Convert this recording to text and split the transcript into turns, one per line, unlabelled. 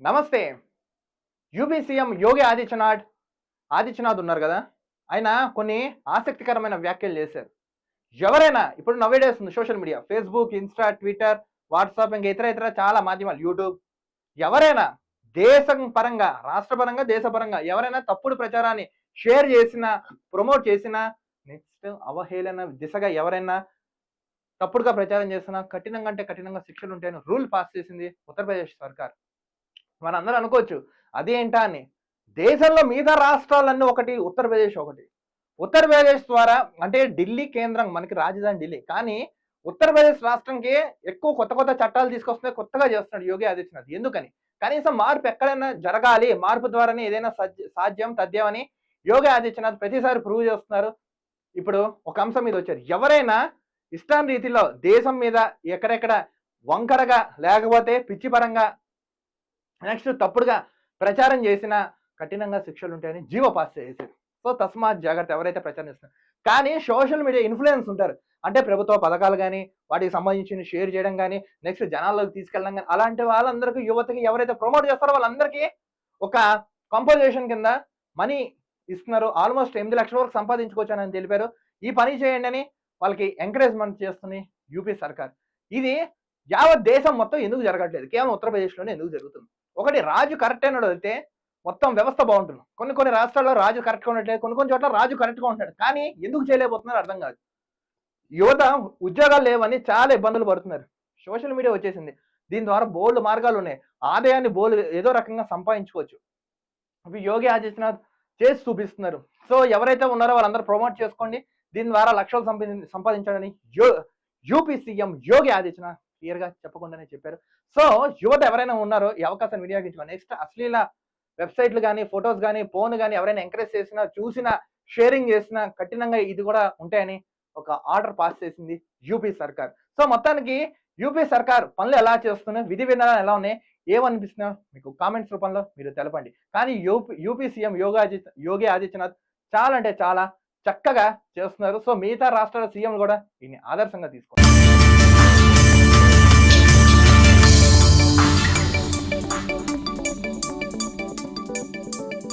నమస్తే. UP CM Yogi Adityanath Adityanath ఉన్నారు కదా? ఆయన కొన్ని ఆసక్తికరమైన వ్యాఖ్యలు చేశారు. ఎవరైనా ఇప్పుడు నవేడేస్ ఉంది social media Facebook Insta Twitter WhatsApp ఇంకా ఇతర ఇతర చాలా మాధ్యమాలు యూట్యూబ్. ఎవరైనా దేశం పరంగా రాష్ట్ర పరంగా ఎవరైనా తప్పుడు ప్రచారాన్ని షేర్ చేసినా ప్రమోట్ చేసినా నెక్స్ట్ అవహేళన దిశగా ఎవరైనా తప్పుడుగా ప్రచారం చేసినా కఠినంగా అంటే కఠినంగా శిక్షలు ఉంటాయని రూల్ పాస్ చేసింది ఉత్తరప్రదేశ్ సర్కార్. మనందరూ అనుకోవచ్చు అదేంటా అని. దేశంలో మిగతా రాష్ట్రాలన్నీ ఒకటి ఉత్తరప్రదేశ్ ఒకటి. ఉత్తరప్రదేశ్ ద్వారా అంటే ఢిల్లీ కేంద్రం మనకి రాజధాని ఢిల్లీ. కానీ ఉత్తరప్రదేశ్ రాష్ట్రంకి ఎక్కువ కొత్త కొత్త చట్టాలు తీసుకొస్తే కొత్తగా చేస్తున్నాడు యోగి ఆదిత్యనాథ్. ఎందుకని? కనీసం మార్పు ఎక్కడైనా జరగాలి మార్పు ద్వారానే ఏదైనా సాధ్యం తథ్యమని యోగి ఆదిత్యనాథ్ ప్రతిసారి ప్రూవ్ చేస్తున్నారు. ఇప్పుడు ఒక అంశం మీద వచ్చారు. ఎవరైనా ఇష్టం రీతిలో దేశం మీద ఎక్కడెక్కడ వంకరగా లేకపోతే పిచ్చిపరంగా నెక్స్ట్ తప్పుడుగా ప్రచారం చేసిన కఠినంగా శిక్షలు ఉంటాయని జీవ పాస్ చేసేది. సో తస్మాత్ జాగ్రత్త ఎవరైతే ప్రచారం చేస్తున్నారు. కానీ సోషల్ మీడియా ఇన్ఫ్లుయెన్స్ ఉంటారు. అంటే ప్రభుత్వ పథకాలు కానీ వాటికి సంబంధించిన షేర్ చేయడం కానీ నెక్స్ట్ జనాల్లోకి తీసుకెళ్ళడం కానీ అలాంటి వాళ్ళందరికీ యువతకి ఎవరైతే ప్రమోట్ చేస్తారో వాళ్ళందరికీ ఒక కంపోజిషన్ కింద మనీ ఇస్తున్నారు. ఆల్మోస్ట్ ఎనిమిది లక్షల వరకు సంపాదించుకోవచ్చానని తెలిపారు. ఈ పని చేయండి అని వాళ్ళకి ఎంకరేజ్మెంట్ చేస్తుంది యూపీ సర్కార్. ఇది యావత్ దేశం మొత్తం ఎందుకు జరగట్లేదు? కేవలం ఉత్తరప్రదేశ్లోనే ఎందుకు జరుగుతుంది? ఒకటి రాజు కరెక్ట్ అయినాడు అయితే మొత్తం వ్యవస్థ బాగుంటుంది. కొన్ని కొన్ని రాష్ట్రాల్లో రాజు కరెక్ట్గా ఉండట్లేదు. కొన్ని కొన్ని చోట్ల రాజు కరెక్ట్గా ఉంటాడు కానీ ఎందుకు చేయలేకపోతున్నారు అర్థం కాదు. యువత ఉద్యోగాలు లేవని చాలా ఇబ్బందులు పడుతున్నారు. సోషల్ మీడియా వచ్చేసింది. దీని ద్వారా బోల్డ్ మార్గాలు ఉన్నాయి. ఆదాయాన్ని బోల్డ్ ఏదో రకంగా సంపాదించుకోవచ్చు. అవి యోగి ఆదిత్యనాథ్ చేసి చూపిస్తున్నారు. సో ఎవరైతే ఉన్నారో వాళ్ళందరూ ప్రమోట్ చేసుకోండి. దీని ద్వారా లక్షలు సంపాది సంపాదించాలని యో యూపీ సీఎం యోగి ఆదిత్యనాథ్ క్లియర్గా చెప్పకుండానే చెప్పారు. సో యువత ఎవరైనా ఉన్నారో ఈ అవకాశాన్ని వినియోగించుకోండి నెక్స్ట్ అశ్లీల వెబ్సైట్లు కానీ ఫొటోస్ కానీ ఫోన్ కానీ ఎవరైనా ఎంకరేజ్ చేసినా చూసినా షేరింగ్ చేసినా కఠినంగా ఇది కూడా ఉంటాయని ఒక ఆర్డర్ పాస్ చేసింది యూపీ సర్కార్. సో మొత్తానికి యూపీ సర్కార్ పనులు ఎలా చేస్తున్నాయి విధి విధానాలు ఎలా ఉన్నాయి ఏమనిపిస్తున్నా మీకు కామెంట్స్ రూపంలో మీరు తెలపండి. కానీ UP UP CM Yogi Yogi Adityanath చాలా అంటే చాలా చక్కగా చేస్తున్నారు. సో మిగతా రాష్ట్రాల సీఎంలు కూడా దీన్ని ఆదర్శంగా తీసుకోండి